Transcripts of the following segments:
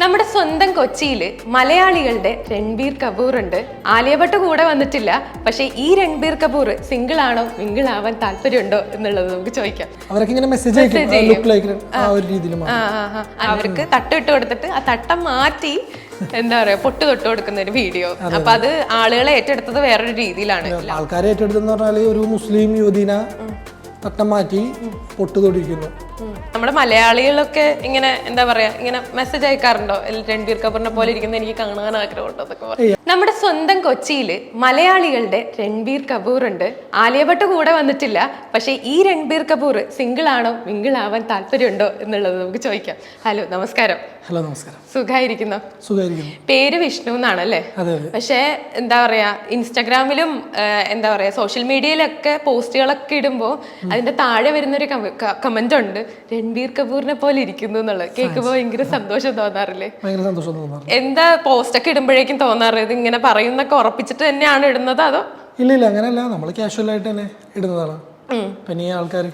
നമ്മുടെ സ്വന്തം കൊച്ചിയിൽ മലയാളികളുടെ രൺബീർ കപൂർ ഉണ്ട്. ആലിയ ഭട്ട് കൂടെ വന്നിട്ടില്ല. പക്ഷേ ഈ രൺബീർ കപൂർ സിംഗിൾ ആണോ മിംഗിൾ ആവാൻ താല്പര്യമുണ്ടോ എന്നുള്ളത് നമുക്ക് ചോദിക്കാം. അവർക്ക് ഇങ്ങനെ മെസ്സേജ്. അവർക്ക് തട്ടിട്ട് കൊടുത്തിട്ട് ആ തട്ടം മാറ്റി എന്താ പറയാ പൊട്ട് തൊട്ട് കൊടുക്കുന്ന ഒരു വീഡിയോ അപ്പൊ അത് ആളുകളെ ഏറ്റെടുത്തത് വേറൊരു രീതിയിലാണ്. ആൾക്കാരെ ഏറ്റെടുത്തെന്ന് പറഞ്ഞാൽ ഒരു മുസ്ലിം യുവതിന തട്ടം മാറ്റി പൊട്ടു തൊടിക്കുന്നു. നമ്മുടെ മലയാളികളൊക്കെ ഇങ്ങനെ എന്താ പറയാ ഇങ്ങനെ മെസ്സേജ് അയക്കാറുണ്ടോ? രൺബീർ കപൂറിനെ പോലെ ഇരിക്കുന്ന എനിക്ക് കാണാൻ ആഗ്രഹമുണ്ടോ എന്നൊക്കെ പറയും നമ്മുടെ സ്വന്തം കൊച്ചിയിൽ മലയാളികളുടെ രൺബീർ കപൂർ ഉണ്ട് ആലിയ ഭട്ട് കൂടെ വന്നിട്ടില്ല. പക്ഷേ ഈ രൺബീർ കപൂർ സിംഗിൾ ആണോ മിങ്കിൾ ആവാൻ താല്പര്യമുണ്ടോ എന്നുള്ളത് നമുക്ക് ചോദിക്കാം. ഹലോ നമസ്കാരം. ഹലോ നമസ്കാരം. സുഖായിരിക്കുന്നു? സുഖായിരിക്കുന്നു. പേര് വിഷ്ണു എന്നാണ് അല്ലേ പക്ഷേ എന്താ പറയാ ഇൻസ്റ്റാഗ്രാമിലും എന്താ പറയാ സോഷ്യൽ മീഡിയയിലൊക്കെ പോസ്റ്റുകളൊക്കെ ഇടുമ്പോൾ അതിന്റെ താഴെ വരുന്നൊരു കമന്റ് ഉണ്ട് രൺബീർ കപൂറിനെ പോലെ ഇരിക്കുന്നു എന്നുള്ളത് കേൾക്കുമ്പോൾ ഭയങ്കര സന്തോഷം തോന്നാറില്ലേ? ഭയങ്കര സന്തോഷം തോന്നാറ് എന്താ പോസ്റ്റ് ഒക്കെ ഇടുമ്പോഴേക്കും തോന്നാറ്? ഇത് ഇങ്ങനെ പറയുന്നൊക്കെ ഉറപ്പിച്ചിട്ട് തന്നെയാണ് ഇടുന്നത് അതോ? ഇല്ല ഇല്ല അങ്ങനെയല്ല. നമ്മൾ കാഷ്വൽ ആയിട്ട് തന്നെ ഇടുന്നതാണ്. പിന്നെ ഈ ആൾക്കാർ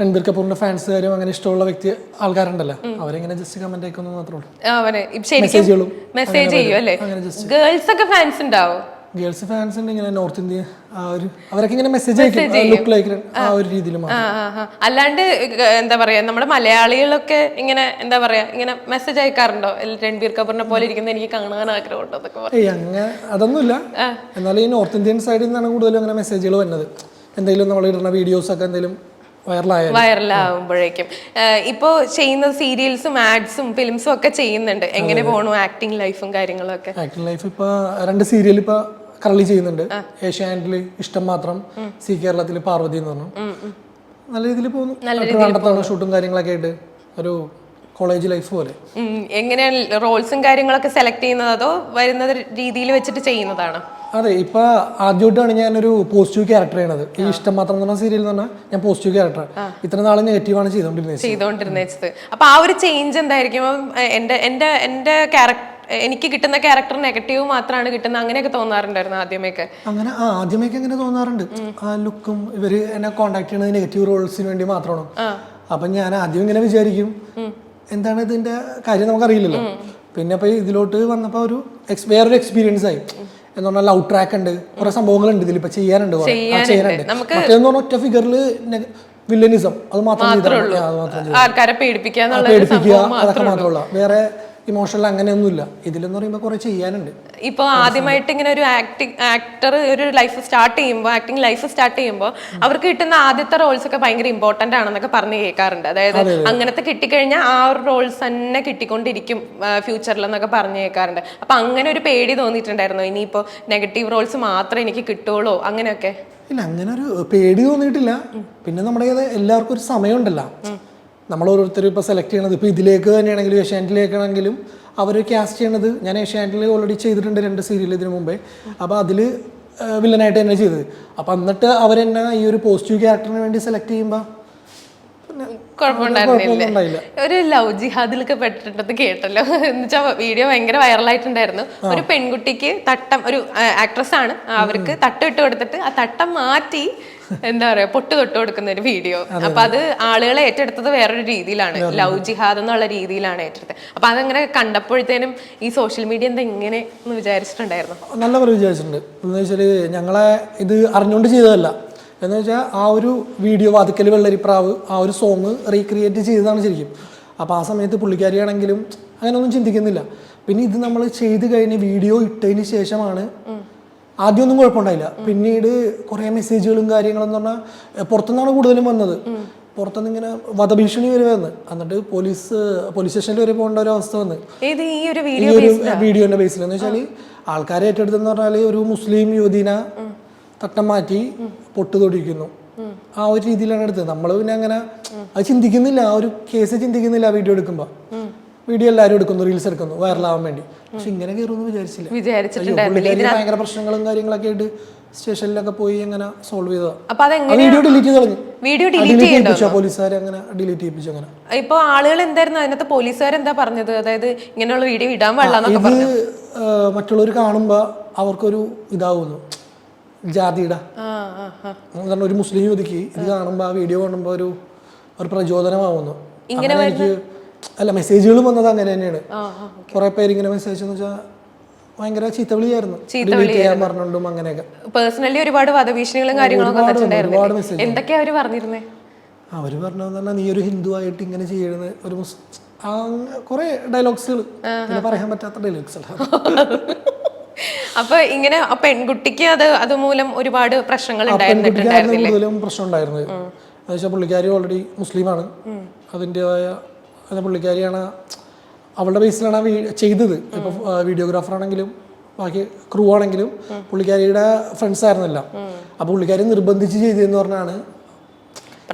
രൺബീർ കപൂറിന്റെ ഫാൻസുകാരും അങ്ങനെ ഇഷ്ടമുള്ള വ്യക്തി ആൾക്കാരുണ്ടല്ലോ. അവരെങ്ങനെ ജസ്റ്റ് കമന്റ് അയക്കുന്നു മാത്രമേ ഉള്ളൂ. മെസ്സേജ് ചെയ്യും അല്ലേ? ഗേൾസ് ഒക്കെ ഫാൻസ് ഉണ്ടാവും? ഗേൾസ് ഫാൻസ് ഉണ്ട് ഇങ്ങനെ നോർത്ത് ഇന്ത്യ ആ ഒരു അവരൊക്കെ ഇങ്ങനെ മെസ്സേജ് അയക്കും ലുക്ക് ലൈക്ക് ആ ഒരു രീതിയിൽ. അല്ലാണ്ട് എന്താ പറയാ നമ്മുടെ മലയാളികളൊക്കെ ഇങ്ങനെ എന്താ പറയാ ഇങ്ങനെ മെസ്സേജ് അയക്കാറുണ്ടോ? രൺബീർ കപൂറിനെ പോലെ ഇരിക്കുന്ന എനിക്ക് കാണാൻ ആഗ്രഹമുണ്ടോ എന്നൊക്കെ ഏയ് അങ്ങനെ അതൊന്നുമില്ല. എന്നാൽ ഈ നോർത്ത് ഇന്ത്യൻ സൈഡിൽ നിന്നാണ് കൂടുതലും അങ്ങനെ മെസ്സേജുകൾ വരുന്നത്. എന്തെങ്കിലും നമ്മൾ ഇടുന്ന വീഡിയോസ് ഒക്കെ എന്തെങ്കിലും വൈറലാകുമ്പോഴേക്കും ഇപ്പോ ചെയ്യുന്ന സീരിയൽസും ആഡ്സും ഫിലിംസും ഒക്കെ ചെയ്യുന്നുണ്ട്. എങ്ങനെ പോണു? ആക്ടിങ് ലൈഫും കാര്യങ്ങളും ഒക്കെ. ആക്ടിങ് ലൈഫ് ഇപ്പൊ രണ്ട് സീരിയൽ ഇപ്പൊ കറളി ചെയ്യുന്നുണ്ട്. ഏഷ്യാനെറ്റിൽ ഇഷ്ടം മാത്രം സി കേരളത്തിൽ പാർവതി എന്ന് പറഞ്ഞു. നല്ല രീതിയിൽ പോകുന്നു. ട്രിവാൻഡ്രത്താണ് ഷൂട്ടും കാര്യങ്ങളൊക്കെ ആയിട്ട് ഒരു കോളേജ് ലൈഫ് പോലെ. എങ്ങനെയാണ് റോൾസും കാര്യങ്ങളൊക്കെ സെലക്ട് ചെയ്യുന്നത് അതോ വരുന്ന രീതിയിൽ വെച്ചിട്ട് ചെയ്യുന്നതാണ്? അതെ ഇപ്പൊ ആദ്യമായിട്ടാണ് ഞാനൊരു പോസിറ്റീവ് ക്യാരക്ടർ ചെയ്യണത്. ഈ ഇഷ്ടം മാത്രം എന്ന് പറഞ്ഞ സീരിയൽ എന്ന് പറഞ്ഞാൽ ഞാൻ പോസിറ്റീവ് ക്യാരക്ടർ ഇത്ര നാൾ നെഗറ്റീവ് ആണ് ചെയ്തോണ്ടിരുന്നത് ചെയ്തോണ്ടിരുന്നത് അപ്പൊ ആ ഒരു ചേഞ്ച് എന്തായിരിക്കും? എന്റെ എന്റെ എന്റെ ക്യാരക്ടർ എനിക്ക് കിട്ടുന്ന ക്യാരക്ടർ നെഗറ്റീവ് മാത്രമാണ് കിട്ടുന്നത്. അങ്ങനെയൊക്കെ തോന്നാറുണ്ടായിരുന്നു ആദ്യമേക്ക്. അങ്ങനെ ആ ആദ്യമൊക്കെ അങ്ങനെ തോന്നാറുണ്ട്. ആ ലുക്കും ഇവർ എന്നെ കോണ്ടാക്ട് ചെയ്യുന്നത് നെഗറ്റീവ് റോൾസിന് വേണ്ടി മാത്രമാണ്? അപ്പൊ ഞാൻ ആദ്യം ഇങ്ങനെ വിചാരിക്കും എന്താണ് ഇതിന്റെ കാര്യം നമുക്കറിയില്ലല്ലോ. പിന്നെ ഇപ്പൊ ഇതിലോട്ട് വന്നപ്പോ ഒരു വേറൊരു എക്സ്പീരിയൻസ് ആയി. എന്ന് പറഞ്ഞാൽ ലവ് ട്രാക്ക് ഉണ്ട്. കുറെ സംഭവങ്ങളുണ്ട് ഇതിൽ ഇപ്പൊ ചെയ്യാനുണ്ട്. ചെയ്യാനുണ്ട്. മറ്റേന്ന് പറഞ്ഞ ഒറ്റ ഫിഗറിൽ വില്ലനിസം അത് മാത്രം ചെയ്താൽ ആ, അത് ആൾക്കാരെ പേടിപ്പിക്കുക അതൊക്കെ മാത്രമല്ല വേറെ ഇമോഷണൽ അങ്ങനെയൊന്നുമില്ല. ഇതിലെന്ന് പറയുമ്പോൾ കുറെ ചെയ്യാനുണ്ട്. ഇപ്പോൾ ആദ്യമായിട്ട് ഇങ്ങനെ ഒരു ആക്ടിങ് ആക്ടർ ഒരു ലൈഫ് സ്റ്റാർട്ട് ചെയ്യുമ്പോൾ ആക്ടിങ് ലൈഫ് സ്റ്റാർട്ട് ചെയ്യുമ്പോൾ അവർക്ക് കിട്ടുന്ന ആദ്യത്തെ റോൾസ് ഒക്കെ ഭയങ്കര ഇമ്പോർട്ടന്റ് ആണെന്നൊക്കെ പറഞ്ഞ് കേൾക്കാറുണ്ട്. അതായത് അങ്ങനത്തെ കിട്ടിക്കഴിഞ്ഞാൽ ആ ഒരു റോൾസ് തന്നെ കിട്ടിക്കൊണ്ടിരിക്കും ഫ്യൂച്ചറിൽ എന്നൊക്കെ പറഞ്ഞ് കേൾക്കാറുണ്ട്. അപ്പം അങ്ങനെ ഒരു പേടി തോന്നിയിട്ടുണ്ടായിരുന്നു? ഇനിയിപ്പോൾ നെഗറ്റീവ് റോൾസ് മാത്രമേ എനിക്ക് കിട്ടുള്ളൂ അങ്ങനെയൊക്കെ? ഇല്ല അങ്ങനെ ഒരു പേടി തോന്നിയിട്ടില്ല. പിന്നെ നമ്മുടെ എല്ലാവർക്കും ഒരു സമയമുണ്ടല്ലോ. നമ്മൾ ഓരോരുത്തരും ഇപ്പോൾ സെലക്ട് ചെയ്യണത്. ഇപ്പോൾ ഇതിലേക്ക് തന്നെയാണെങ്കിലും ഏഷ്യാനെറ്റിലേക്കാണെങ്കിലും അവർ കാസ്റ്റ് ചെയ്യണത് ഞാൻ ഏഷ്യാനെറ്റിൽ ഓൾറെഡി ചെയ്തിട്ടുണ്ട് രണ്ട് സീരിയൽ ഇതിനു മുമ്പേ. അപ്പോൾ അതിൽ വില്ലനായിട്ട് തന്നെ ചെയ്തത്. അപ്പോൾ എന്നിട്ട് അവരെന്നെ ഈ ഒരു പോസിറ്റീവ് ക്യാരക്ടറിന് വേണ്ടി സെലക്ട് ചെയ്യുമ്പോൾ കുഴപ്പമുണ്ടായിരുന്നില്ല? ഒരു ലവ് ജിഹാദിലൊക്കെ പെട്ടിട്ടുണ്ടെന്ന് കേട്ടല്ലോ. എന്ന് വെച്ചാൽ വീഡിയോ ഭയങ്കര വൈറലായിട്ടുണ്ടായിരുന്നു. ഒരു പെൺകുട്ടിക്ക് തട്ടം ഒരു ആക്ട്രസ് ആണ്. അവർക്ക് തട്ടം ഇട്ട് കൊടുത്തിട്ട് ആ തട്ടം മാറ്റി എന്താ പറയാ പൊട്ട് തൊട്ട് കൊടുക്കുന്ന ഒരു വീഡിയോ. അപ്പൊ അത് ആളുകളെ ഏറ്റെടുത്തത് വേറൊരു രീതിയിലാണ്. ലവ് ജിഹാദ് എന്നുള്ള രീതിയിലാണ് ഏറ്റെടുത്തത്. അപ്പൊ അതങ്ങനെ കണ്ടപ്പോഴത്തേനും ഈ സോഷ്യൽ മീഡിയ എന്താ ഇങ്ങനെ എന്ന് വിചാരിച്ചിട്ടുണ്ടായിരുന്നു. നല്ല പോലെ വിചാരിച്ചിട്ടുണ്ട്. എന്ന് വെച്ചാൽ ഞങ്ങളെ ഇത് അറിഞ്ഞുകൊണ്ട് ചെയ്തതല്ല. എന്ന് വെച്ചാൽ ആ ഒരു വീഡിയോ വാതിക്കൽ വെള്ളരിപ്രാവ് ആ ഒരു സോങ് റീക്രിയേറ്റ് ചെയ്തതാണ് ശരിക്കും. അപ്പോൾ ആ സമയത്ത് പുള്ളിക്കാരിയാണെങ്കിലും അങ്ങനെയൊന്നും ചിന്തിക്കുന്നില്ല. പിന്നെ ഇത് നമ്മൾ ചെയ്ത് കഴിഞ്ഞ് വീഡിയോ ഇട്ടതിന് ശേഷമാണ് ആദ്യമൊന്നും കുഴപ്പമുണ്ടായില്ല. പിന്നീട് കുറേ മെസ്സേജുകളും കാര്യങ്ങളും എന്ന് പറഞ്ഞാൽ പുറത്തുനിന്നാണ് കൂടുതലും വന്നത്. പുറത്തുനിന്ന് ഇങ്ങനെ വധഭീഷണി വരെ വന്ന്. എന്നിട്ട് പോലീസ് പോലീസ് സ്റ്റേഷനിൽ വരെ പോകേണ്ട ഒരു അവസ്ഥ വന്ന്. ഈ ഒരു വീഡിയോന്റെ ബേസിൽ എന്ന് വെച്ചാൽ ആൾക്കാരെ ഏറ്റെടുത്തെന്ന് പറഞ്ഞാൽ ഒരു മുസ്ലിം യുവതിനെ തട്ടം മാറ്റി പൊട്ടുതൊടിക്കുന്നു ആ ഒരു രീതിയിലാണ് എടുത്തത്. നമ്മൾ പിന്നെ അങ്ങനെ അത് ചിന്തിക്കുന്നില്ല. ആ ഒരു കേസ് ചിന്തിക്കുന്നില്ല വീഡിയോ എടുക്കുമ്പോൾ വീഡിയോ എല്ലാരും എടുക്കുന്നു റീൽസ് എടുക്കുന്നു വൈറലാവാൻ വേണ്ടി. പക്ഷെ ഇങ്ങനെ കയറുമെന്ന് വിചാരിച്ചില്ല. ഭയങ്കര പ്രശ്നങ്ങളും കാര്യങ്ങളൊക്കെ ആയിട്ട് സ്റ്റേഷനിലൊക്കെ പോയി അങ്ങനെ സോൾവ് ചെയ്തതാ. അപ്പൊ ആ വീഡിയോ ഡിലീറ്റ് ചെയ്ത് കളഞ്ഞു. വീഡിയോ ഡിലീറ്റ് ചെയ്യിപ്പിച്ചു. പോലീസുകാരെ അങ്ങനെ ഡിലീറ്റ് ചെയ്യിപ്പിച്ചു അങ്ങനെ. ഇപ്പൊ ആളുകൾ എന്തായിരുന്നു? അതിനകത്ത് പോലീസുകാർ എന്താ പറഞ്ഞത്? അതായത് ഇങ്ങനെയുള്ള വീഡിയോ ഇടാൻ പാടില്ലെന്നൊക്കെ ഇത് മറ്റുള്ളവർ കാണുമ്പോൾ അവർക്കൊരു ഇതാവുന്നു. ജാതിയുടെ. കാരണം ഒരു മുസ്ലിം യുവതിക്ക് ഇത് കാണുമ്പോൾ ആ വീഡിയോ കാണുമ്പോൾ ഒരു ഒരു പ്രചോദനമാവുന്നു. ഇങ്ങനെ എനിക്ക് അല്ല മെസ്സേജുകൾ വന്നത് അങ്ങനെ തന്നെയാണ്. കുറെ പേര് ഇങ്ങനെ മെസ്സേജ് എന്ന് വെച്ചാൽ ഭയങ്കര ചീത്തവിളിയായിരുന്നു ഡിലീറ്റ് ചെയ്യാൻ പറഞ്ഞുകൊണ്ടും അങ്ങനെയൊക്കെ. പേഴ്സണലി ഒരുപാട് വധഭീഷണികളും കാര്യങ്ങളൊക്കെ എന്തൊക്കെയാ അവർ പറഞ്ഞിരുന്നേ? പറഞ്ഞതെന്ന് പറഞ്ഞാൽ നീ ഒരു ഹിന്ദു ആയിട്ട് ഇങ്ങനെ ചെയ്യരുത് ഒരു കുറെ ഡയലോഗ്സുകൾ പറയാൻ പറ്റാത്ത ഡയലോഗ്സുകൾ അപ്പൊ ഇങ്ങനെ പെൺകുട്ടിക്ക് അത് അതുമൂലം ഒരുപാട് പ്രശ്നങ്ങൾ കൂടുതലും പ്രശ്നം ഉണ്ടായിരുന്നത്. എന്ന് വെച്ചാൽ പുള്ളിക്കാരി ഓൾറെഡി മുസ്ലിമാണ്. അതിന്റെതായ അത് പുള്ളിക്കാരിയാണ് അവളുടെ ബേസിലാണ് ആ ചെയ്തത്. ഇപ്പോൾ വീഡിയോഗ്രാഫർ ആണെങ്കിലും ബാക്കി ക്രൂ ആണെങ്കിലും പുള്ളിക്കാരിയുടെ ഫ്രണ്ട്സ് ആയിരുന്നില്ല. അപ്പോൾ പുള്ളിക്കാരി നിർബന്ധിച്ച് ചെയ്തതെന്ന് പറഞ്ഞാണ്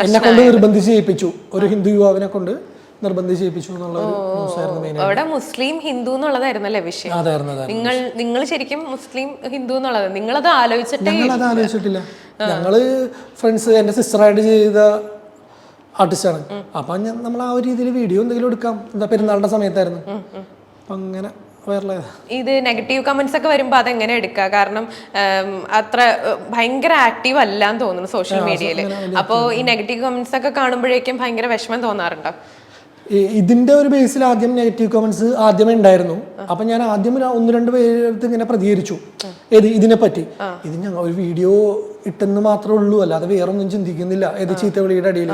എന്നെ കൊണ്ട് നിർബന്ധിച്ച് ചെയ്യിപ്പിച്ചു. ഒരു ഹിന്ദു യുവാവിനെ കൊണ്ട്. നിർബന്ധിച്ച് ചെയ്യിപ്പിച്ചു എന്നുള്ള ഒരു ന്യൂസ് ആയിരുന്നു മെയിൻ അവിടെ മുസ്ലിം ഹിന്ദു എന്നുള്ളതായിരുന്നല്ലേ വിഷയം? നിങ്ങൾ നിങ്ങൾ ശരിക്കും മുസ്ലിം ഹിന്ദു എന്നുള്ളത്. നിങ്ങളത് ആലോചിച്ചിട്ടേ ഞങ്ങൾ അത് ആലോചിച്ചിട്ടില്ല. ഞങ്ങൾ ഫ്രണ്ട്സ് എന്റെ സിസ്റ്ററായിട്ട് ചെയ്ത ആർട്ടിസ്റ്റാണ് അപ്പൊ നമ്മൾ ആ ഒരു രീതിയിൽ വീഡിയോ എന്തെങ്കിലും എടുക്കാം. എന്താ പെരുന്നാളിന്റെ സമയത്തായിരുന്നു. അപ്പൊ അങ്ങനെ ഇത് നെഗറ്റീവ് കമന്റ്സ് ഒക്കെ വരുമ്പോ അതെങ്ങനെ എടുക്കുക കാരണം അത്ര ഭയങ്കര ആക്റ്റീവ് അല്ലാന്ന് തോന്നുന്നു സോഷ്യൽ മീഡിയയിൽ അപ്പോ ഈ നെഗറ്റീവ് കമന്റ്സ് ഒക്കെ കാണുമ്പോഴേക്കും ഭയങ്കര വിഷമം തോന്നാറുണ്ടോ? ഇതിന്റെ ഒരു ബേസിൽ ആദ്യം നെഗറ്റീവ് കമന്റ്സ് ആദ്യമേ ഉണ്ടായിരുന്നു. അപ്പൊ ഞാൻ ആദ്യം ഒന്ന് രണ്ട് പേരെടുത്ത് ഇങ്ങനെ പ്രതികരിച്ചു. ഏത് ഇതിനെ പറ്റി? ഇത് ഞങ്ങൾ ഒരു വീഡിയോ ഇട്ടെന്ന് മാത്രമേ ഉള്ളൂ. അല്ലാതെ വേറെ ഒന്നും ചിന്തിക്കുന്നില്ല. ഏത് ചീത്തവിളിയുടെ അടിയിൽ.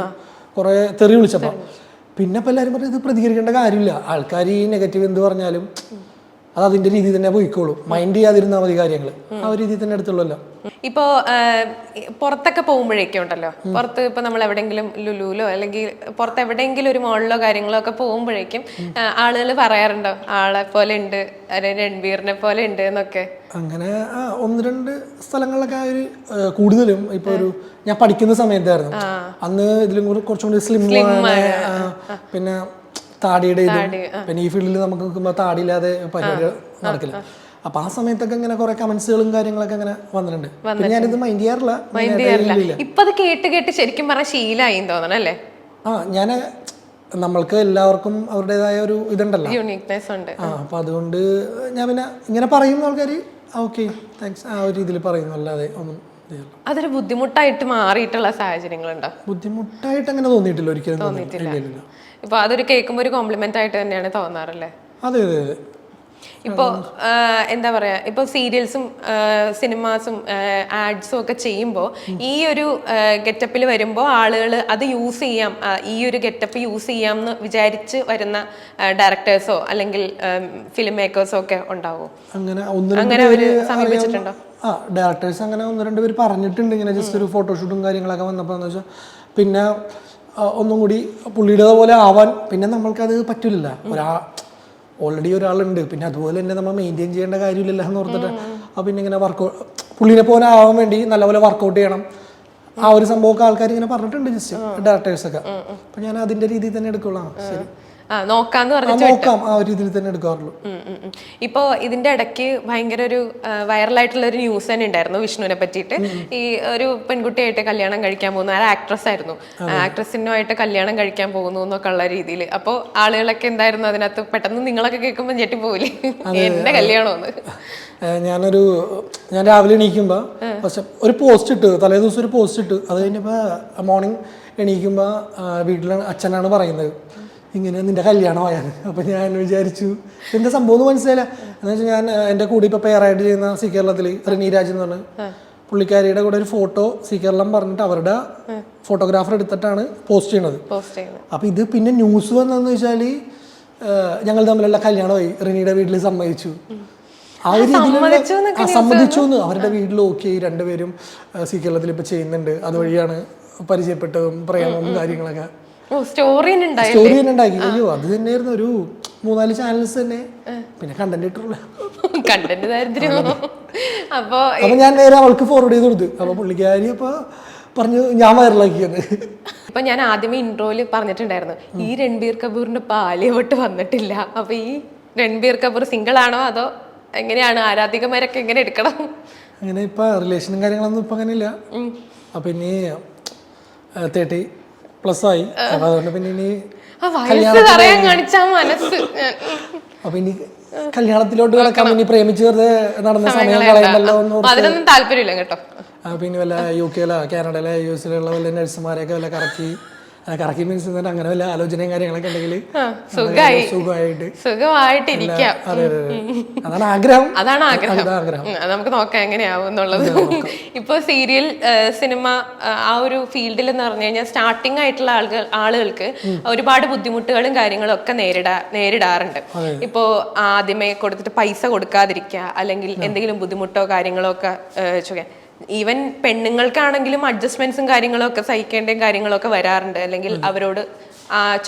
കുറെ തെറി വിളിച്ചപ്പോ. പിന്നെ ഇപ്പൊ എല്ലാവരും പറഞ്ഞു ഇത് പ്രതികരിക്കേണ്ട കാര്യമില്ല. ആൾക്കാർ ഈ നെഗറ്റീവ് എന്ത് പറഞ്ഞാലും അത് അതിന്റെ രീതി തന്നെ പോയിക്കോളൂ. മൈൻഡ് ചെയ്യാതിരുന്നാൽ മതി കാര്യങ്ങൾ ആ ഒരു രീതി തന്നെ എടുത്തുള്ളല്ലോ. ഇപ്പോ പുറത്തൊക്കെ പോകുമ്പോഴേക്കും ഉണ്ടല്ലോ. പുറത്ത് ഇപ്പൊ നമ്മൾ എവിടെങ്കിലും ലുലുലോ അല്ലെങ്കിൽ പുറത്ത് എവിടെയെങ്കിലും ഒരു മോളിലോ കാര്യങ്ങളോ ഒക്കെ പോകുമ്പോഴേക്കും ആളുകൾ പറയാറുണ്ടോ ആളെ പോലെ ഉണ്ട് രൺബീറിനെ പോലെ ഉണ്ട് എന്നൊക്കെ? അങ്ങനെ ഒന്ന് രണ്ട് സ്ഥലങ്ങളിലൊക്കെ ഒരു കൂടുതലും ഇപ്പൊ ഒരു ഞാൻ പഠിക്കുന്ന സമയത്തായിരുന്നു. അന്ന് ഇതിലും കൂടി കുറച്ചും കൂടി സ്ലിം പിന്നെ താടിയുടെ ഇത് പിന്നെ ഈ ഫീൽഡിൽ നമുക്ക് നിൽക്കുമ്പോൾ താടിയില്ലാതെ പരിപാടി നടക്കില്ല. അപ്പൊ ആ സമയത്തൊക്കെ ഇങ്ങനെ കുറെ കമന്റ്സുകളും കാര്യങ്ങളൊക്കെ അങ്ങനെ വന്നിട്ടുണ്ട്. പിന്നെ ഞാനിത് മൈൻഡ് ചെയ്യാറില്ല. മൈൻഡ് ചെയ്യാറില്ല. ഇപ്പൊ അത് കേട്ട് കേട്ട് ശരിക്കും പറഞ്ഞ ശീലായി തോന്നണം അല്ലേ? ആ ഞാൻ നമ്മൾക്ക് എല്ലാവർക്കും അവരുടേതായ ഒരു ഇതുണ്ടല്ലോ. യൂണിക്നെസ് ഉണ്ട്. ആ അപ്പൊ അതുകൊണ്ട് ഞാൻ പിന്നെ ഇങ്ങനെ പറയുന്ന ആൾക്കാർ ഓക്കെ താങ്ക്സ് ആ ഒരു രീതിയിൽ പറയുന്നു. അല്ലാതെ ഒന്നും. അതൊരു ബുദ്ധിമുട്ടായിട്ട് മാറിയിട്ടുള്ള സാഹചര്യങ്ങളുണ്ടോ? ബുദ്ധിമുട്ടായിട്ട് അങ്ങനെ തോന്നിയിട്ടില്ല ഒരിക്കലും തോന്നിയിട്ടില്ല. ഇപ്പൊ അതൊരു കേൾക്കുമ്പോൾ ഒരു കോംപ്ലിമെന്റ് ആയിട്ട് തന്നെയാണ് തോന്നാറല്ലേ? അതെ അതെ. ഇപ്പോ ഇപ്പോൾ എന്താ പറയാ ഇപ്പൊ സീരിയൽസും സിനിമാസും ആഡ്സും ഒക്കെ ചെയ്യുമ്പോൾ ഈ ഒരു ഗെറ്റപ്പിൽ വരുമ്പോൾ ആളുകൾ അത് യൂസ് ചെയ്യാം. ഈ ഒരു ഗെറ്റപ്പ് യൂസ് ചെയ്യാം എന്ന് വിചാരിച്ച് വരുന്ന ഡയറക്ടേഴ്സോ അല്ലെങ്കിൽ ഫിലിം മേക്കേഴ്സോ ഒക്കെ ഉണ്ടാവോ? അങ്ങനെ അങ്ങനെ അവർ സമീപിച്ചിട്ടുണ്ടോ? ആ ഡയറക്ടേഴ്സ് അങ്ങനെ ഒന്ന് രണ്ട് പേര് പറഞ്ഞിട്ടുണ്ട്. ഇങ്ങനെ ജസ്റ്റ് ഒരു ഫോട്ടോഷൂട്ടും കാര്യങ്ങളൊക്കെ വന്നപ്പോൾ എന്ന് വെച്ചാൽ പിന്നെ ഒന്നും കൂടി പുള്ളിയുടെ പോലെ ആവാൻ പിന്നെ നമ്മൾക്കത് പറ്റില്ല ഒരാ ഓൾറെഡി ഒരാളുണ്ട്. പിന്നെ അതുപോലെ തന്നെ നമ്മൾ മെയിന്റെയിൻ ചെയ്യേണ്ട കാര്യമില്ലല്ലോ എന്ന് ഓർത്തിട്ട്. അപ്പം പിന്നെ ഇങ്ങനെ വർക്കൗട്ട് പുള്ളിനെ പോലെ ആവാൻ വേണ്ടി നല്ലപോലെ വർക്കൗട്ട് ചെയ്യണം. ആ ഒരു സംഭവമൊക്കെ ആൾക്കാർ ഇങ്ങനെ പറഞ്ഞിട്ടുണ്ട് ജസ്റ്റ് ഡയറക്ടേഴ്സൊക്കെ അപ്പം ഞാൻ അതിന്റെ രീതിയിൽ തന്നെ എടുക്കുള്ളൂ ശരി. നോക്കാന്ന് ആ, പറഞ്ഞു നോക്കാം. ആ ഒരു തന്നെ എടുക്കാറുള്ളൂ. ഇപ്പോ ഇതിന്റെ ഇടയ്ക്ക് ഭയങ്കര ഒരു വൈറലായിട്ടുള്ള ഒരു ന്യൂസ് തന്നെ ഉണ്ടായിരുന്നു വിഷ്ണുവിനെ പറ്റിയിട്ട്. ഈ ഒരു പെൺകുട്ടിയായിട്ട് കല്യാണം കഴിക്കാൻ പോകുന്ന ആ ആക്ട്രസ് ആയിരുന്നു. ആക്ട്രസിനുമായിട്ട് കല്യാണം കഴിക്കാൻ പോകുന്നു എന്നൊക്കെ ഉള്ള രീതിയിൽ. അപ്പോൾ ആളുകളൊക്കെ എന്തായിരുന്നു അതിനകത്ത്? പെട്ടെന്ന് നിങ്ങളൊക്കെ കേൾക്കുമ്പോൾ ഞെട്ടി പോവില്ലേ? എന്റെ കല്യാണമെന്ന് ഞാനൊരു ഞാൻ രാവിലെ എണീക്കുമ്പോൾ ഫസ്റ്റ് ഒരു പോസ്റ്റ് ഇട്ട് തലേ ദിവസം ഒരു പോസ്റ്റ് ഇട്ട് അത് കഴിഞ്ഞപ്പോൾ മോർണിംഗ് എണീക്കുമ്പോൾ വീട്ടിൽ അച്ഛനാണ് പറയുന്നത്. ഇങ്ങനെ നിന്റെ കല്യാണമായാണ്. അപ്പൊ ഞാൻ വിചാരിച്ചു എന്റെ സംഭവം എന്ന് മനസ്സിലായില്ല. എന്ന് വെച്ചാൽ ഞാൻ എന്റെ എന്റെ കൂടെ ഇപ്പോൾ പെയറായിട്ട് ചെയ്യുന്ന സി കേരളത്തിൽ റിനി രാജ് എന്ന് പറഞ്ഞ പുള്ളിക്കാരിയുടെ കൂടെ ഒരു ഫോട്ടോ സി കേരളം പറഞ്ഞിട്ട് അവരുടെ ഫോട്ടോഗ്രാഫർ എടുത്തിട്ടാണ് പോസ്റ്റ് ചെയ്യണത് അപ്പോൾ അപ്പൊ ഇത് പിന്നെ ന്യൂസ് വന്നതെന്ന് വെച്ചാൽ ഏഹ്, ഞങ്ങൾ തമ്മിലുള്ള കല്യാണമായി. റിനിയുടെ വീട്ടിൽ സമ്മതിച്ചു. ആ ഒരു രീതിയിലുള്ള സമ്മതിച്ചു എന്ന്. അവരുടെ വീട്ടിൽ ഓക്കെ രണ്ടുപേരും സി കേരളത്തിൽ ഇപ്പൊ ചെയ്യുന്നുണ്ട്. അതുവഴിയാണ് പരിചയപ്പെട്ടതും പ്രേമവും കാര്യങ്ങളൊക്കെ. സ്റ്റോറി സ്റ്റോറി തന്നെ ഉണ്ടാക്കി. അയ്യോ അത് തന്നെയായിരുന്നു ഒരു മൂന്നാൽ ചാനൽസ് തന്നെ. പിന്നെ കണ്ടന്റ് ഇട്ടുള്ള കണ്ടന്റ് ദാരിദ്ര്യം. അപ്പോ അപ്പൊ ഞാൻ നേരെ അവൾക്ക് ഫോർവേഡ് ചെയ്ത് കൊടുത്തു. അപ്പൊ പുള്ളിക്കാരി അപ്പൊ പറഞ്ഞു ഞാൻ വൈറലാക്കിയത് ഇപ്പൊ ഞാൻ ആദ്യമേ ഇൻട്രോയിൽ പറഞ്ഞിട്ടുണ്ടായിരുന്നു ഈ രൺബീർ കപൂറിന്റെ പാലിയ വട്ട് വന്നിട്ടില്ല? അപ്പൊ ഈ രൺബീർ കപൂർ സിംഗിൾ ആണോ? അതോ എങ്ങനെയാണ്? ആരാധികമാരൊക്കെ എങ്ങനെ എടുക്കണം? അങ്ങനെ ഇപ്പൊ റിലേഷനും കാര്യങ്ങളൊന്നും ഇപ്പൊ അങ്ങനെ ഇല്ല അപ്പൊ ഇനി തേർട്ടി പ്ലസ് ആയി അപ്പൊ അതുകൊണ്ട് പിന്നെ ഇനി പറയാൻ മനസ്സ്. അപ്പൊ ഇനി കല്യാണത്തിലോട്ട് കിടക്കാൻ ഇനി പ്രേമിച്ച് വെറുതെ നടന്ന സമയം കളയുന്നല്ലോ അതിനൊന്നും താല്പര്യമില്ല കേട്ടോ. പിന്നെ വല്ല യു കെയിലോ കാനഡയിലോ യു എസിലുള്ള വല്ല നഴ്സുമാരെയൊക്കെ വല്ല കറക്കി കറക്കി മീൻസ് അങ്ങനെ വല്ല ആലോചനയും കാര്യങ്ങളൊക്കെ ഉണ്ടെങ്കിൽ സുഖമായിട്ട്. സുഖമായിട്ടിരിക്കാം. അതെ അതെ അതെ. അതാണ് ആഗ്രഹം. അതാണ് ആഗ്രഹം. നമുക്ക് നോക്കാം എങ്ങനെയാവും എന്നുള്ളത്. ഇപ്പൊ സീരിയൽ സിനിമ ആ, ഒരു ഫീൽഡിൽ എന്ന് പറഞ്ഞു കഴിഞ്ഞാൽ സ്റ്റാർട്ടിംഗ് ആയിട്ടുള്ള ആളുകൾ ആളുകൾക്ക് ഒരുപാട് ബുദ്ധിമുട്ടുകളും കാര്യങ്ങളും ഒക്കെ നേരിടാ നേരിടാറുണ്ട്. ഇപ്പോ ആദ്യമേ കൊടുത്തിട്ട് പൈസ കൊടുക്കാതിരിക്കുക അല്ലെങ്കിൽ എന്തെങ്കിലും ബുദ്ധിമുട്ടോ കാര്യങ്ങളോ ഒക്കെ ചോദിക്കാം ഈവൻ പെണ്ണുങ്ങൾക്കാണെങ്കിലും അഡ്ജസ്റ്റ്മെന്റ്സും കാര്യങ്ങളൊക്കെ സഹിക്കേണ്ടയും കാര്യങ്ങളൊക്കെ വരാറുണ്ട്. അല്ലെങ്കിൽ അവരോട്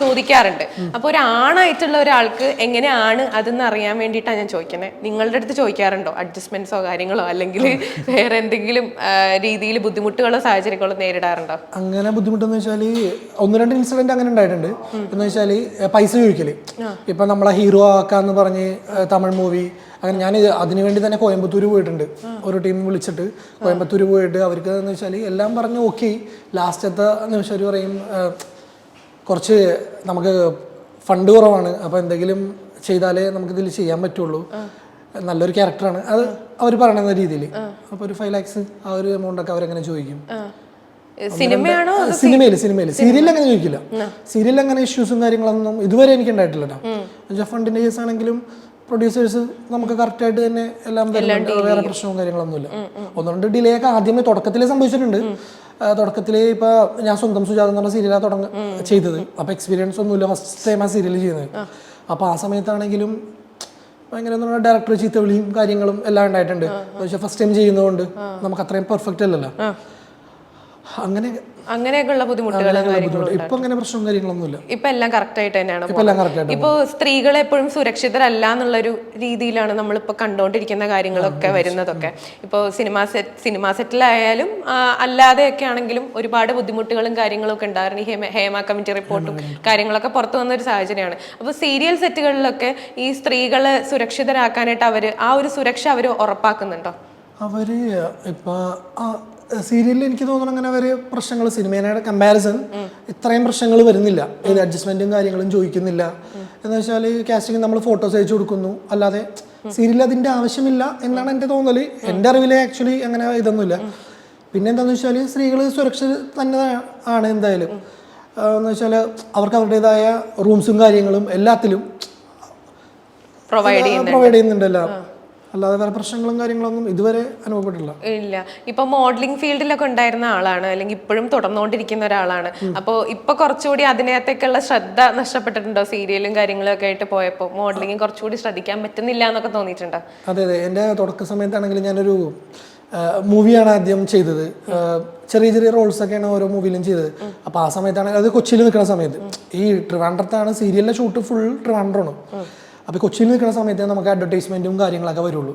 ചോദിക്കാറുണ്ട്. അപ്പൊ ഒരു ആണായിട്ടുള്ള ഒരാൾക്ക് എങ്ങനെയാണ് അതെന്ന് അറിയാൻ വേണ്ടിയിട്ടാണ് ഞാൻ ചോദിക്കുന്നത് നിങ്ങളുടെ അടുത്ത് ചോദിക്കാറുണ്ടോ? അഡ്ജസ്റ്റ്മെന്റ്സോ കാര്യങ്ങളോ? അല്ലെങ്കിൽ വേറെ എന്തെങ്കിലും രീതിയിൽ ബുദ്ധിമുട്ടുകളോ സാഹചര്യങ്ങളോ നേരിടാറുണ്ടോ? അങ്ങനെ ബുദ്ധിമുട്ടെന്ന് വെച്ചാൽ ഒന്ന് രണ്ട് ഇൻസിഡന്റ് അങ്ങനെ ഉണ്ടായിട്ടുണ്ട്. എന്ന് വെച്ചാൽ പൈസ ചോദിക്കൽ. ഇപ്പൊ നമ്മളെ ഹീറോ ആക്കാന്ന് പറഞ്ഞ് തമിഴ് മൂവി അങ്ങനെ ഞാൻ അതിനു വേണ്ടി തന്നെ കോയമ്പത്തൂർ പോയിട്ടുണ്ട്. ഒരു ടീം വിളിച്ചിട്ട് കോയമ്പത്തൂർ പോയിട്ട് അവർക്ക് എന്ന് വെച്ചാൽ എല്ലാം പറഞ്ഞ് ഓക്കെ ലാസ്റ്റത്തെ നിമിഷം അവർ പറയും കുറച്ച് നമുക്ക് ഫണ്ട് കുറവാണ്. അപ്പോൾ എന്തെങ്കിലും ചെയ്താലേ നമുക്കിതിൽ ചെയ്യാൻ പറ്റുള്ളൂ. നല്ലൊരു ക്യാരക്ടറാണ്. അത് അവർ പറയണ രീതിയിൽ അപ്പോൾ ഒരു ഫൈവ് ലാക്സ് ആ ഒരു എമൗണ്ട് ഒക്കെ അവരങ്ങനെ ചോദിക്കും. സിനിമയാണോ സിനിമയിൽ സിനിമയിൽ സീരിയലിൽ അങ്ങനെ ചോദിക്കില്ല. സീരിയലിൽ അങ്ങനെ ഇഷ്യൂസും കാര്യങ്ങളൊന്നും ഇതുവരെ എനിക്ക് ഉണ്ടായിട്ടില്ല കേട്ടോ ഫണ്ടിന്റെ കേസ് ആണെങ്കിലും പ്രൊഡ്യൂസേഴ്സ് നമുക്ക് കറക്റ്റ് ആയിട്ട് തന്നെ എല്ലാം വേറെ പ്രശ്നവും കാര്യങ്ങളൊന്നുമില്ല. ഒന്ന് രണ്ട് ഡിലേ ഒക്കെ ആദ്യമേ തുടക്കത്തിലേ സംഭവിച്ചിട്ടുണ്ട്. തുടക്കത്തിലേ ഇപ്പൊ ഞാൻ സ്വന്തം സുജാത എന്ന് പറഞ്ഞ സീരിയലാണ് തുടങ്ങ ചെയ്തത്. അപ്പൊ എക്സ്പീരിയൻസ് ഒന്നുമില്ല. ഫസ്റ്റ് ടൈം ആ സീരിയൽ ചെയ്യുന്നത് അപ്പൊ ആ സമയത്താണെങ്കിലും ഭയങ്കര ഡയറക്ടർ ചീത്തവിളിയും കാര്യങ്ങളും എല്ലാം ഉണ്ടായിട്ടുണ്ട്. പക്ഷെ ഫസ്റ്റ് ടൈം ചെയ്യുന്നതുകൊണ്ട് നമുക്ക് അത്രയും പെർഫെക്റ്റ് അല്ലല്ലോ. അങ്ങനെ അങ്ങനെയൊക്കെയുള്ള ബുദ്ധിമുട്ടുകൾ ഇപ്പൊ അങ്ങനെ പ്രശ്നവും കാര്യങ്ങളൊന്നുമില്ല. ഇപ്പൊ എല്ലാം കറക്റ്റ് ആയിട്ട് തന്നെയാണ് ഇപ്പൊ ഇപ്പോ സ്ത്രീകൾ എപ്പോഴും സുരക്ഷിതരല്ല എന്നുള്ളൊരു രീതിയിലാണ് നമ്മളിപ്പോ കണ്ടുകൊണ്ടിരിക്കുന്ന കാര്യങ്ങളൊക്കെ വരുന്നതൊക്കെ. ഇപ്പോ സിനിമാ സെറ്റ് സിനിമാ സെറ്റിലായാലും അല്ലാതെയൊക്കെ ആണെങ്കിലും ഒരുപാട് ബുദ്ധിമുട്ടുകളും കാര്യങ്ങളൊക്കെ ഉണ്ടായിരുന്നു. ഈ ഹേമ ഹേമ കമ്മിറ്റി റിപ്പോർട്ടും കാര്യങ്ങളൊക്കെ പുറത്തു വന്ന ഒരു സാഹചര്യമാണ്. അപ്പൊ സീരിയൽ സെറ്റുകളിലൊക്കെ ഈ സ്ത്രീകളെ സുരക്ഷിതരാക്കാനായിട്ട് അവർ ആ ഒരു സുരക്ഷ അവർ ഉറപ്പാക്കുന്നുണ്ടോ? അവർ ഇപ്പൊ സീരിയലിൽ എനിക്ക് തോന്നുന്നു അങ്ങനെ അവർ പ്രശ്നങ്ങൾ സിനിമയുടെ കമ്പാരിസൺ ഇത്രയും പ്രശ്നങ്ങൾ വരുന്നില്ല. ഏത് അഡ്ജസ്റ്റ്മെന്റും കാര്യങ്ങളും ചോദിക്കുന്നില്ല. എന്ന് വെച്ചാൽ കാസ്റ്റിംഗ് നമ്മൾ ഫോട്ടോസ് അയച്ചു കൊടുക്കുന്നു. അല്ലാതെ സീരിയൽ അതിന്റെ ആവശ്യമില്ല എന്നാണ് എന്റെ തോന്നൽ എന്റെ അറിവിൽ ആക്ച്വലി അങ്ങനെ ഇതൊന്നുമില്ല. പിന്നെ എന്താന്ന് വെച്ചാൽ സ്ത്രീകൾ സുരക്ഷിത തന്നെ ആണ് എന്തായാലും. എന്ന് വെച്ചാൽ അവർക്ക് അവരുടേതായ റൂംസും കാര്യങ്ങളും എല്ലാത്തിലും പ്രൊവൈഡ് ചെയ്യുന്നുണ്ടല്ലോ. അല്ലാതെ വേറെ പ്രശ്നങ്ങളും കാര്യങ്ങളൊന്നും ഇതുവരെ അനുഭവപ്പെട്ടില്ല ഇല്ല. ഇപ്പൊ മോഡലിംഗ് ഫീൽഡിലൊക്കെ ഉണ്ടായിരുന്ന ആളാണ്. അല്ലെങ്കിൽ ഇപ്പോഴും തുടർന്നുകൊണ്ടിരിക്കുന്ന ഒരാളാണ്. അപ്പോൾ ഇപ്പൊ കുറച്ചുകൂടി അതിനകത്തേക്കുള്ള ശ്രദ്ധ നഷ്ടപ്പെട്ടിട്ടുണ്ടോ? സീരിയലും കാര്യങ്ങളും ഒക്കെ ആയിട്ട് പോയപ്പോൾ മോഡലിംഗ് കുറച്ചുകൂടി ശ്രദ്ധിക്കാൻ പറ്റുന്നില്ല എന്നൊക്കെ തോന്നിയിട്ടുണ്ടോ? അതെ അതെ. എന്റെ തുടക്ക സമയത്താണെങ്കിൽ ഞാനൊരു മൂവിയാണ് ആദ്യം ചെയ്തത്. ചെറിയ ചെറിയ റോൾസ് ഒക്കെയാണ് ഓരോ മൂവിയിലും ചെയ്തത്. അപ്പോൾ ആ സമയത്താണ് അത് കൊച്ചിയിൽ നിൽക്കുന്ന സമയത്ത്. ഈ ട്രിവാൻഡ്രത്താണ് സീരിയലിലെ ഷൂട്ട് ഫുൾ ട്രിവാൻഡ്രമാണ്. അപ്പോൾ കൊച്ചിയിൽ നിൽക്കുന്ന സമയത്ത് നമുക്ക് അഡ്വർടൈസ്മെന്റും കാര്യങ്ങളൊക്കെ വരുള്ളൂ.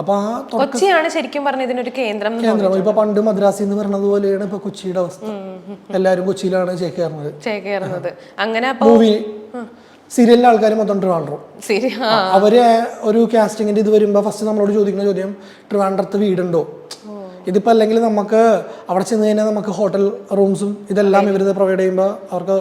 അപ്പോൾ ആ കൊച്ചിയാണ് ശരിക്കും പറഞ്ഞ ഇതിനൊരു കേന്ദ്രം കേന്ദ്രം. ഇപ്പൊ പണ്ട് മദ്രാസി എന്ന് പറഞ്ഞത് പോലെയാണ് ഇപ്പൊ കൊച്ചിയുടെ അവസ്ഥ. എല്ലാരും കൊച്ചിയിലാണ് ചേക്കേറുന്നത്. ചേക്കേറുന്നത്. അങ്ങനെ അപ്പൊ മൂവി സീരിയലിലെ ആൾക്കാർ മൊത്തം ട്രിവാൻഡ്രം. അവർ ഒരു കാസ്റ്റിങ്ങിന്റെ ഇത് വരുമ്പോ ഫസ്റ്റ് നമ്മളോട് ചോദിക്കുന്ന ചോദ്യം ട്രിവാൻഡ്രത്ത് വീടുണ്ടോ? ഇതിപ്പോ അല്ലെങ്കിൽ നമുക്ക് അവിടെ ചെന്ന് കഴിഞ്ഞാൽ നമുക്ക് ഹോട്ടൽ റൂംസും ഇതെല്ലാം ഇവർ പ്രൊവൈഡ് ചെയ്യുമ്പോൾ അവർക്ക്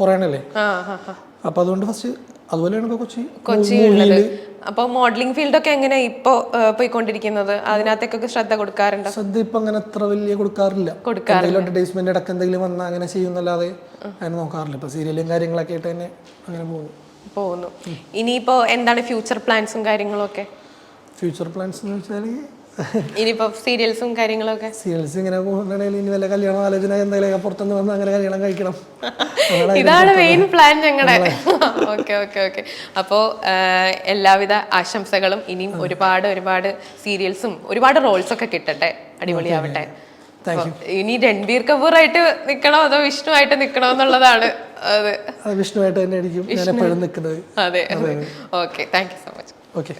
കുറയണല്ലേ? ആ ആ ആ അപ്പൊ അതുകൊണ്ട് ഫസ്റ്റ് അതുപോലെയാണ് കൊച്ചി. കൊച്ചി ഉള്ളത്. അപ്പൊ മോഡലിംഗ് ഫീൽഡൊക്കെ എങ്ങനെ ഇപ്പോ ആ, പോയിക്കൊണ്ടിരിക്കുന്നത്? അതിനകത്തേക്കൊക്കെ ശ്രദ്ധ കൊടുക്കാറുണ്ടോ? ശ്രദ്ധ ഇപ്പൊ അങ്ങനെ അത്ര വലിയ കൊടുക്കാറില്ല. എന്തെങ്കിലും അഡ്വർടൈസ്മെന്റ് അടക്കം എന്തെങ്കിലും വന്നാൽ അങ്ങനെ ചെയ്യുന്നല്ലാതെ അങ്ങനെ നോക്കാറില്ല. ഇപ്പൊ സീരിയലും കാര്യങ്ങളൊക്കെ ആയിട്ട് തന്നെ അങ്ങനെ പോകുന്നു. പോകുന്നു. ഇനിയിപ്പോ എന്താണ് ഫ്യൂച്ചർ പ്ലാൻസും കാര്യങ്ങളും ഒക്കെ ഫ്യൂച്ചർ പ്ലാൻസ് എന്ന് വെച്ചാൽ ഇനിയിപ്പോ സീരിയൽസും കാര്യങ്ങളൊക്കെ? സീരിയൽസ് ഇങ്ങനെ പോകുന്നുണ്ടെങ്കിൽ ഇനി വല്ല കല്യാണം ആലോചന എന്തെങ്കിലും പുറത്തുനിന്ന് വന്ന് അങ്ങനെ കല്യാണം കഴിക്കണം. ഇതാണ് മെയിൻ പ്ലാൻ ഞങ്ങളുടെ ഓക്കെ ഓക്കെ ഓക്കെ അപ്പോൾ എല്ലാവിധ ആശംസകളും ഇനിയും ഒരുപാട് ഒരുപാട് സീരിയൽസും ഒരുപാട് റോൾസ് ഒക്കെ കിട്ടട്ടെ. അടിപൊളിയാവട്ടെ. ഇനി രൺബീർ കപൂർ ആയിട്ട് നിൽക്കണോ അതോ വിഷ്ണു ആയിട്ട് നിൽക്കണോ എന്നുള്ളതാണ് അതെ വിഷ്ണു ആയിട്ട് തന്നെ ആയിരിക്കും. ഞാൻ എപ്പോഴും നിൽക്കുന്നത് അതെ. Okay thank you so much okay